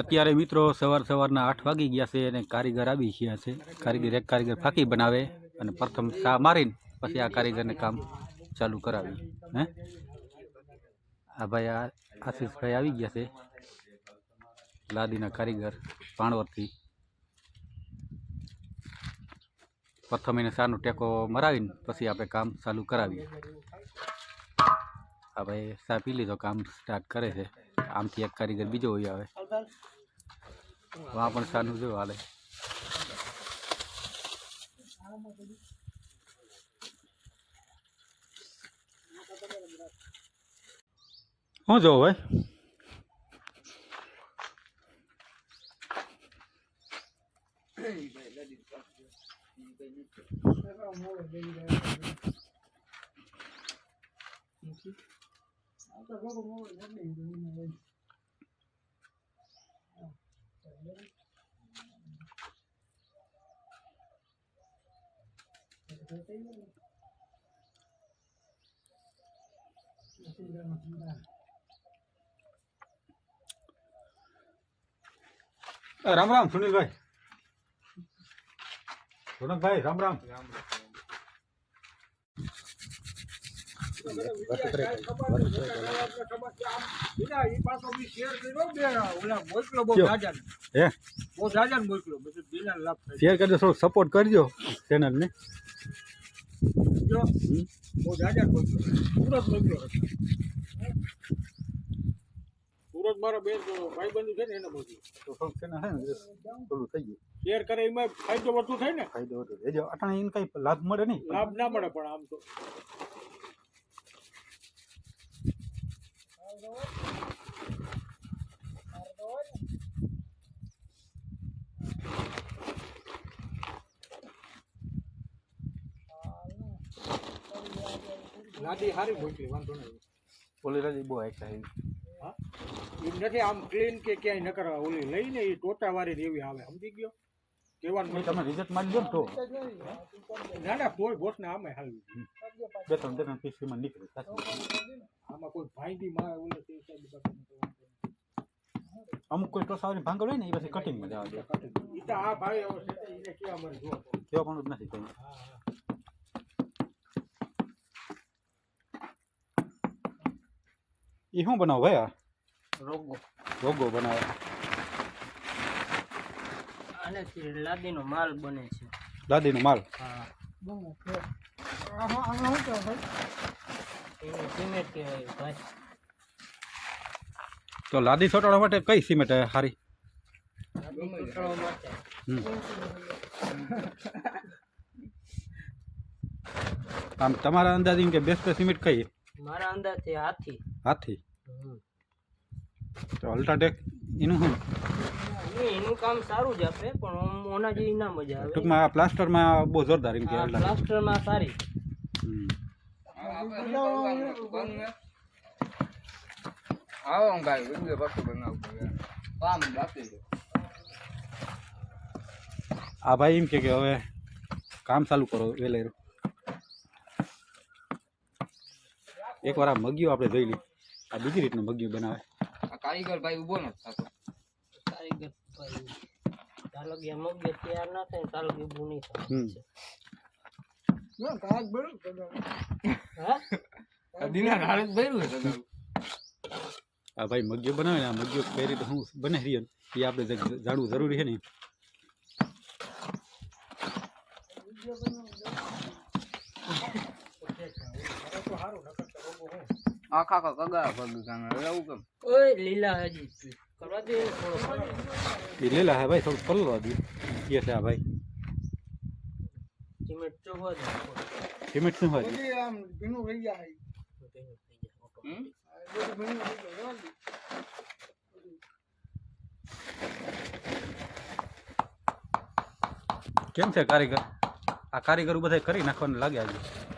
અત્યારે મિત્રો સવાર સવારના આઠ વાગી ગયા છે અને કારીગર આવી ગયા છે કારીગર એક કારીગર ફાંકી બનાવે અને પ્રથમ સા મારીને પછી આ કારીગરને કામ ચાલુ કરાવી હે આ ભાઈ આ આશીષભાઈ આવી ગયા છે લાદીના કારીગર પાણવરથી પ્રથમ એને સાનો ટેકો મરાવીને પછી આપણે કામ ચાલુ કરાવીએ આ ભાઈ સા પી લીધો કામ સ્ટાર્ટ કરે છે આમથી એક કારીગર બીજો હોય આવે વાં પણ સાનું જો હાલે શું જોવું ભાઈ Thank you. Ram Ram Sunilbhai Ronakbhai Ram Ram Ram Ram share કરજો થોડો સપોર્ટ કરજો ચેનલને સુરત મારા બે ભાઈબંધુ છે ને એને બધું તો ફંક્શન હે ને પેલું થઈ ગયું શેર કરે એમાં ફાયદો વધુ થાય ને ફાયદો વધુ એ જો અટાણે એને કઈ લાભ મળે નહીં લાભ ના મળે પણ આમ તો નાદી સારી મોકલી વાંધો નહીં ઓલી રાજી બહુ એકતા હા એમ નથી આમ ક્લીન કે ક્યાંય ન કરવા ઓલી લઈને એ ટોટા વાળી દેવી આવે સમજી ગયો કેવાનું તમે રિઝલ્ટ માની દો તો ના ના કોઈ બોસ ને આમે હાલ બે ત્રણ બે ત્રણ પીસી માં નીકળે આમાં કોઈ ભાઈ માં ઓલે તે અમુક કોઈ ટોસાવાની ભાંગળ હોય ને એ પછી કટિંગમાં જવા દે કટિંગ એ તો આ ભાઈ એવો છે એને કેવા મને જો કેવા પણ નથી કઈ એ શું બનાવો ભાઈ આ રોગો રોગો બનાવે અને લાદીનો માલ બને છે લાદીનો માલ હા બહુ તો લાદી ચોટાડવા માટે કઈ સિમેન્ટ સારી આમ તમારા અંદાજ કે બેસ્ટ સિમેન્ટ કઈ મારા અંદાજ હાથી હાથી તો અલ્ટા દેક એનું હું એનું કામ સારું જ આપે પણ ઓ મોના જે ઇના મજા આવે તો માં આ પ્લાસ્ટરમાં બો જોરદાર કામ પ્લાસ્ટરમાં સારી હા આપણે આવું આઓ હંગાય વિડીયો પાછો બનાવવું યાર પામ પાકે આ ભાઈ એમ કે કે હવે કામ ચાલુ કરો વેલે એક વાર આ મગ્યો આપણે જોઈ લે આ બીજી રીતનું ભગ્યું બનાવે આ કારીગર ભાઈ ઉભો નથી થતો કારીગર ભાઈ ચાલો કે મગ્ય તૈયાર ના થાય ચાલો કે ઊભું નહીં થાય છે આ ભાઈ મગ્યો બનાવે આ મગ્યો કઈ રીતે હું બને રહ્યો એ આપણે જાણવું જરૂરી છે ને આખા કા કગા પગ કામ એવું કેમ ઓય લીલા હજી કરવા દે થોડો લીલા હે ભાઈ થોડું પલ્લો દે કે છે આ ભાઈ સિમેન્ટ તો હોય સિમેન્ટ શું હોય આમ ભીનું રહી જાય હમ બધું ભીનું રહી જાય કેમ છે કારીગર આ કારીગર બધા કરી નાખવાનું લાગે આજે